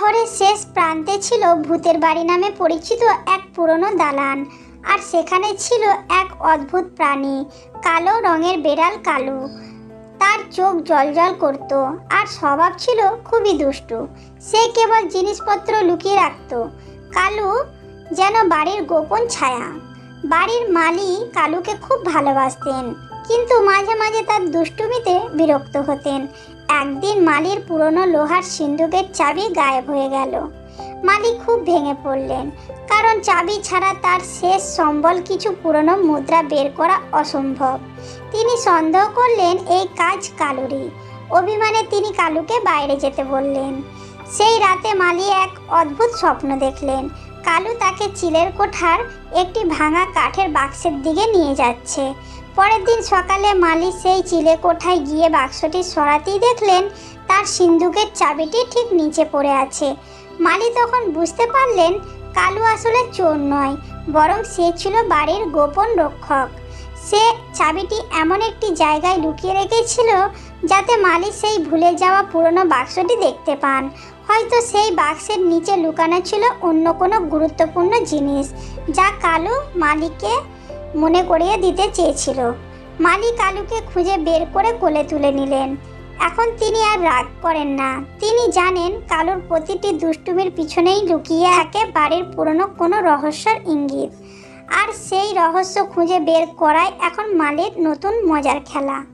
শহরের শেষ প্রান্তে ছিল ভূতের বাড়ি নামে পরিচিত এক পুরনো দালান। আর সেখানে ছিল এক অদ্ভুত প্রাণী, কালো রঙের বেড়াল কালু। তার চোখ জলজল করত, আর স্বভাব ছিল খুবই দুষ্টু। সে কেবল জিনিসপত্র লুকিয়ে রাখত। কালু যেন বাড়ির গোপন ছায়া। বাড়ির মালি কালুকে খুব ভালোবাসতেন, কিন্তু মাঝে মাঝে তার দুষ্টুমিতে বিরক্ত হতেন। একদিন মালির পুরনো লোহার সিন্ধুকের চাবি গায়েব হয়ে গেল। মালি খুব ভেঙে পড়লেন, কারণ চাবি ছাড়া তার শেষ সম্বল কিছু পুরনো মুদ্রা বের করা অসম্ভব। তিনি সন্দেহ করলেন, এই কাজ কালুরই। অভিমানে তিনি কালুকে বাইরে যেতে বললেন। সেই রাতে মালি এক অদ্ভুত স্বপ্ন দেখলেন। কালু তাকে চিলের কোঠার একটি ভাঙা কাঠের বাক্সের দিকে নিয়ে যাচ্ছে। পরের দিন সকালে মালি সেই চিলে কোঠায় গিয়ে বাক্সটি সরাতেই দেখলেন, তার সিন্ধুকের চাবিটি ঠিক নিচে পড়ে আছে। মালি তখন বুঝতে পারলেন, কালু আসলে চোর নয়, বরং সে ছিল বাড়ির গোপন রক্ষক। সে চাবিটি এমন একটি জায়গায় লুকিয়ে রেখেছিল, যাতে মালি সেই ভুলে যাওয়া পুরনো বাক্সটি দেখতে পান। হয়তো সেই বাক্সের নিচে লুকানো ছিল অন্য কোনো গুরুত্বপূর্ণ জিনিস, যা কালু মালিককে মনে করিয়ে দিতে চেয়েছিল। মালিক আলুকে খুঁজে বের করে কোলে তুলে নিলেন। এখন তিনি আর রাগ করেন না। তিনি জানেন কালুর প্রতিটি দুষ্টুমির পিছনেই লুকিয়ে একে বাড়ির পুরনো কোনো রহস্যর ইঙ্গিত। আর সেই রহস্য খুঁজে বের করাই এখন মালির নতুন মজার খেলা।